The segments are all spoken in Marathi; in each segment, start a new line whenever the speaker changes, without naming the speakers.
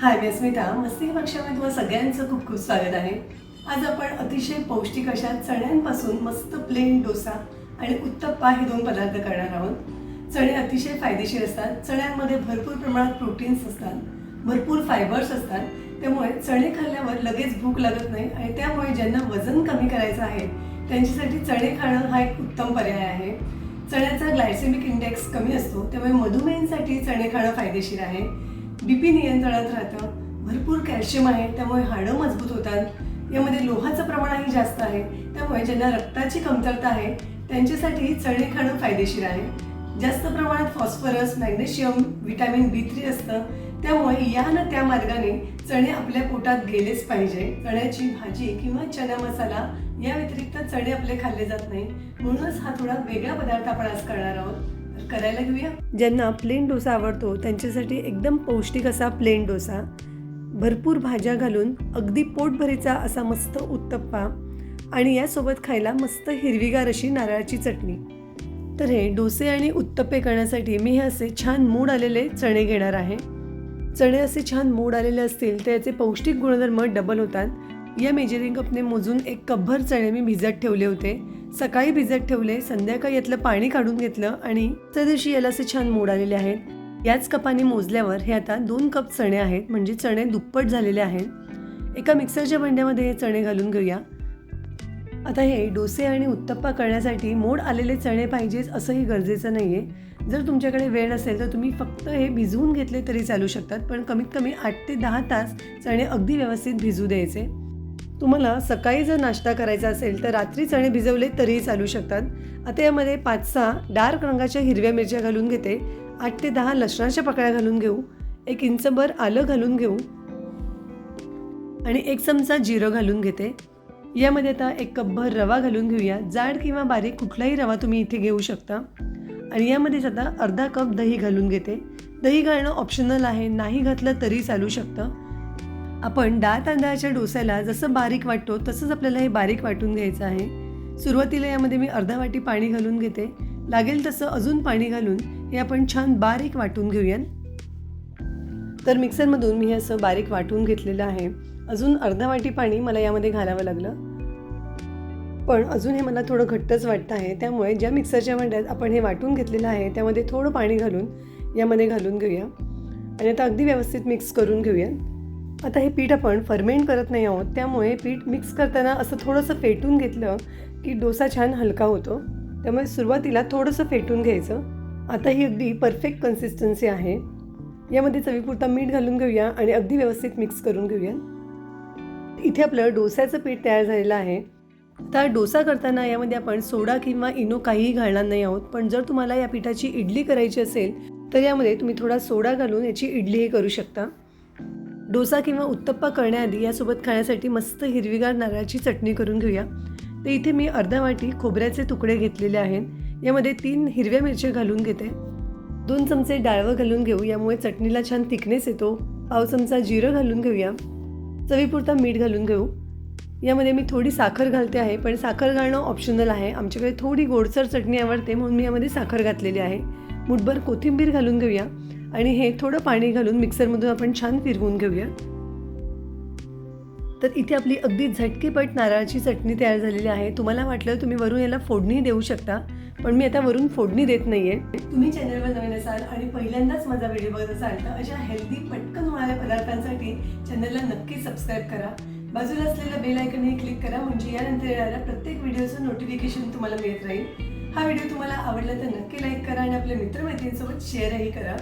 हाय मी अस्मिता. मस्ती पक्षामध्ये तुम्हाला सगळ्यांचं खूप खूप स्वागत आहे. आज आपण अतिशय पौष्टिक अशा चण्यांपासून मस्त प्लेन डोसा आणि उत्तप्पा हे दोन पदार्थ करणार आहोत. चणे अतिशय फायदेशीर असतात. चण्यांमध्ये भरपूर प्रमाणात प्रोटीन्स असतात. भरपूर फायबर्स असतात. त्यामुळे चणे खाल्ल्यावर लगेच भूक लागत नाही आणि त्यामुळे ज्यांना वजन कमी करायचं आहे त्यांच्यासाठी चणे खाणं हा एक उत्तम पर्याय आहे. चण्याचा ग्लायसेमिक इंडेक्स कमी असतो. त्यामुळे मधुमेहींसाठी चणे खाणं फायदेशीर आहे. बी पी नियंत्रणात राहतं. भरपूर कॅल्शियम आहे त्यामुळे हाडं मजबूत होतात. यामध्ये लोहाचं प्रमाणही जास्त आहे. त्यामुळे ज्यांना रक्ताची कमतरता आहे त्यांच्यासाठी चणे खाणं फायदेशीर आहे. जास्त प्रमाणात phosphorus magnesium vitamin B three असतं. त्यामुळे या ना त्या मार्गाने चणे आपल्या पोटात गेलेच पाहिजे. चण्याची भाजी किंवा चना मसाला या व्यतिरिक्त चणे आपले खाल्ले जात नाही. म्हणूनच हा थोडा वेगळा पदार्थ आपण आज करणार आहोत. करायला घेऊया. ज्यांना प्लेन डोसा आवडतो त्यांच्यासाठी एकदम पौष्टिक असा प्लेन डोसा. भरपूर भाज्या घालून अगदी पोटभरीचा असा मस्त उत्तप्पा आणि यासोबत खायला मस्त हिरवीगार अशी नारळाची चटणी. तर हे डोसे आणि उत्तप्पे करण्यासाठी मी हे असे छान मूड आलेले चणे घेणार आहे. चणे असे छान मूड आलेले असतील तर याचे पौष्टिक गुणधर्म डबल होतात. या मेजरिंग कपने मोजून एक कपभर चणे मी भिजत ठेवले होते. सकाळी भिजत ठेवले संध्याकाळी यातलं पाणी काढून घेतलं आणि त्या दिवशी याला असे छान मोड आलेले आहेत. याच कपाने मोजल्यावर हे आता दोन कप चणे आहेत म्हणजे चणे दुप्पट झालेले आहेत. एका मिक्सरच्या भांड्यामध्ये हे चणे घालून घेऊया. आता हे डोसे आणि उत्तप्पा करण्यासाठी मोड आलेले चणे पाहिजेच असंही गरजेचं नाही आहे जर तुमच्याकडे वेळ नसेल तर तुम्ही फक्त हे भिजवून घेतले तरी चालू शकतात पण कमीत कमी आठ ते दहा तास चणे अगदी व्यवस्थित भिजू द्यायचे. तुम्हाला सकाळी जर नाश्ता करायचा असेल तर रात्री चणे भिजवले तरीही चालू शकतात. आता यामध्ये पाच सहा डार्क रंगाच्या हिरव्या मिरच्या घालून घेते. आठ ते दहा लसणाच्या पकड्या घालून घेऊ. एक इंचभर आलं घालून घेऊ. आणि एक चमचा जिरं घालून घेते. यामध्ये आता एक कपभर रवा घालून घेऊया. जाड किंवा बारीक कुठलाही रवा तुम्ही इथे घेऊ शकता. आणि यामध्येच आता अर्धा कप दही घालून घेते. दही घालणं ऑप्शनल आहे. नाही घातलं तरी चालू शकतं. आपण डाळ तांदळाच्या डोस्याला जसं बारीक वाटतो तसंच आपल्याला हे बारीक वाटून घ्यायचं आहे. सुरुवातीला यामध्ये मी अर्धा वाटी पाणी घालून घेते. लागेल तसं अजून पाणी घालून हे आपण छान बारीक वाटून घेऊया तर मिक्सरमधून मी हे असं बारीक वाटून घेतलेलं आहे. अजून अर्धा वाटी पाणी मला यामध्ये घालावं लागलं. पण अजून हे मला थोडं घट्टच वाटतं आहे. त्यामुळे ज्या मिक्सरच्या भांड्यात आपण हे वाटून घेतलेलं आहे त्यामध्ये थोडं पाणी घालून यामध्ये घालून घेऊया. आणि आता अगदी व्यवस्थित मिक्स करून घेऊया आता हे पीठ आपण फर्मेंट करत नाही आहोत त्यामुळे पीठ मिक्स करताना असं थोडंसं फेटून घेतलं की डोसा छान हलका होतो. त्यामुळे सुरुवातीला थोडंसं फेटून घ्यायचं. आता ही अगदी परफेक्ट कन्सिस्टन्सी आहे. यामध्ये चवीपुरता मीठ घालून घेऊया आणि अगदी व्यवस्थित मिक्स करून घेऊया. इथे आपलं डोस्याचं पीठ तयार झालेलं आहे. आता डोसा करताना यामध्ये आपण सोडा किंवा इनो काहीही घालणार नाही आहोत पण जर तुम्हाला या पिठाची इडली करायची असेल तर यामध्ये तुम्ही थोडा सोडा घालून याची इडलीही करू शकता. डोसा किंवा उत्तप्पा करण्याआधी यासोबत खाण्यासाठी मस्त हिरवीगार नारळाची चटणी करून घेऊया. तर इथे मी अर्धा वाटी खोबऱ्याचे तुकडे घेतलेले आहेत. यामध्ये तीन हिरव्या मिरच्या घालून घेते. दोन चमचे डाळवं घालून घेऊ. यामुळे चटणीला छान थिकनेस येतो. पाव चमचा जिरं घालून घेऊया. चवीपुरता मीठ घालून घेऊ. यामध्ये मी थोडी साखर घालते आहे पण साखर घालणं ऑप्शनल आहे. आमच्याकडे थोडी गोडसर चटणी आवडते म्हणून मी यामध्ये साखर घातलेली आहे. मुठभर कोथिंबीर घालून घेऊया. आणि हे थोडं पाणी घालून मिक्सरमधून आपण छान फिरवून घेऊया. तर इथे आपली अगदी झटकेपट नारळाची चटणी तयार झालेली आहे. तुम्हाला वाटलं तुम्ही वरून याला फोडणी देऊ शकता पण मी आता वरून फोडणी देत नाहीये. तुम्ही चॅनलवर नवीन असाल आणि पहिल्यांदाच माझा व्हिडिओ बघत असाल तर अशा हेल्दी पटकन होणाऱ्या पदार्थांसाठी चॅनलला नक्की सबस्क्राईब करा. बाजूला असलेल्या बेल आयकनही क्लिक करा म्हणजे यानंतर येणाऱ्या प्रत्येक व्हिडिओचं नोटिफिकेशन तुम्हाला मिळत राहील. हा व्हिडिओ तुम्हाला आवडला तर नक्की लाईक करा आणि आपल्या मित्रमैत्रिणींसोबत शेअरही करा.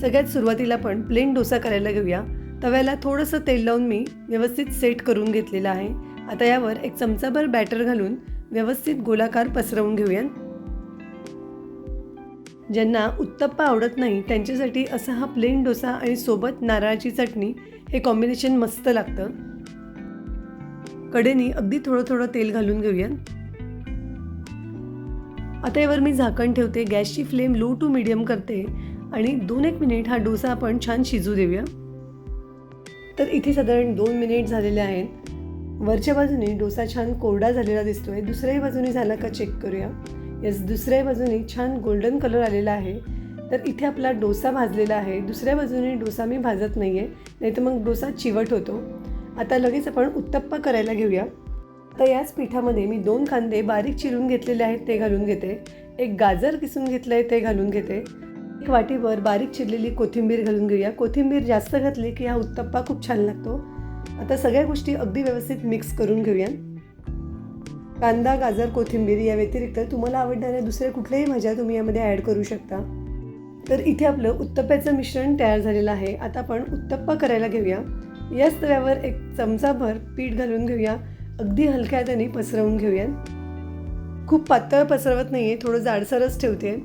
सगळ्यात सुरुवातीला पण प्लेन डोसा करायला घेऊया. तव्याला थोडंसं तेल लावून मी व्यवस्थित सेट करून घेतलेलं आहे. आता यावर एक चमचाभर बॅटर घालून व्यवस्थित गोलाकार पसरवून घेऊया. ज्यांना उत्तप्पा आवडत नाही त्यांच्यासाठी असा हा प्लेन डोसा आणि सोबत नारळाची चटणी हे कॉम्बिनेशन मस्त लागतं. कडेनी अगदी थोडं थोडं तेल घालून घेऊया. आता यावर मी झाकण ठेवते. गॅसची फ्लेम लो टू मिडियम करते. आणि दोन एक मिनिट हा डोसा आपण छान शिजू देऊया. तर इथे साधारण दोन मिनिट झालेले आहेत. वरच्या बाजूने डोसा छान कोरडा झालेला दिसतोय. दुसऱ्याही बाजूने झाला का चेक करूया. येस दुसऱ्याही बाजूने छान गोल्डन कलर आलेला आहे. तर इथे आपला डोसा भाजलेला आहे. दुसऱ्या बाजूने डोसा मी भाजत नाही आहे नाही तर मग डोसा चिवट होतो. आता लगेच आपण उत्तप्पा करायला घेऊया. आता याच पिठामध्ये मी दोन कांदे बारीक चिरून घेतलेले आहेत ते घालून घेते. एक गाजर किसून घेतलं आहे ते घालून घेते. एक वाटीवर बारीक चिरलेली कोथिंबीर घालून घेऊया. कोथिंबीर जास्त घातली की हा उत्तप्पा खूप छान लागतो. आता सगळ्या गोष्टी अगदी व्यवस्थित मिक्स करून घेऊया. कांदा गाजर कोथिंबीर या व्यतिरिक्त तुम्हाला आवडणाऱ्या दुसऱ्या कुठल्याही भाज्या तुम्ही यामध्ये ॲड करू शकता. तर इथे आपलं उत्तप्प्याचं मिश्रण तयार झालेलं आहे. आता आपण उत्तप्पा करायला घेऊया. याच तव्यावर एक चमचाभर पीठ घालून घेऊया. अगदी हलक्या हाताने पसरवून घेऊया. खूप पातळ पसरवत नाही आहे थोडं जाडसरच ठेवते.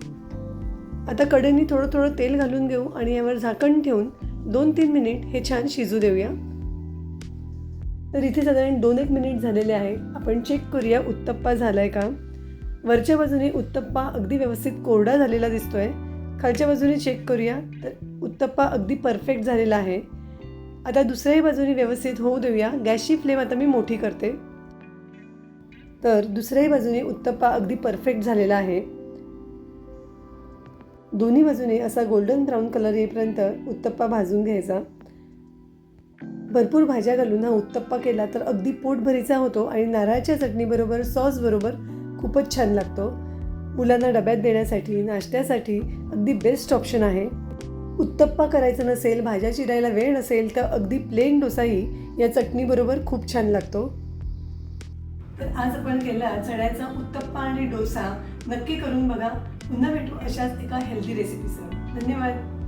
आता कडेने थोडं थोडं तेल घालून घेऊ आणि यावर झाकण ठेवून दोन तीन मिनिट हे छान शिजू देऊया. तर इथे साधारण दोन एक मिनिट झालेले आहे. आपण चेक करूया उत्तप्पा झाला आहे का? वरच्या बाजूने उत्तप्पा अगदी व्यवस्थित कोरडा झालेला दिसतोय. खालच्या बाजूने चेक करूया. तर उत्तप्पा अगदी परफेक्ट झालेला आहे. आता दुसऱ्याही बाजूने व्यवस्थित होऊ देऊया. गॅसची फ्लेम आता मी मोठी करते. तर दुसऱ्याही बाजूने उत्तप्पा अगदी परफेक्ट झालेला आहे. दोन्ही बाजूने असा गोल्डन ब्राऊन कलर येईपर्यंत उत्तप्पा भाजून घ्यायचा. भरपूर भाज्या घालून हा उत्तप्पा केला तर अगदी पोटभरीचा होतो आणि नारळाच्या चटणीबरोबर सॉसबरोबर खूपच छान लागतो. मुलांना डब्यात देण्यासाठी नाश्त्यासाठी अगदी बेस्ट ऑप्शन आहे. उत्तप्पा करायचं नसेल भाज्या चिरायला वेळ नसेल तर अगदी प्लेन डोसाही या चटणीबरोबर खूप छान लागतो. तर आज आपण केला चण्याचा उत्तप्पा आणि डोसा. नक्की करून बघा. पुन्हा भेटू अशाच एका हेल्दी रेसिपीसह धन्यवाद.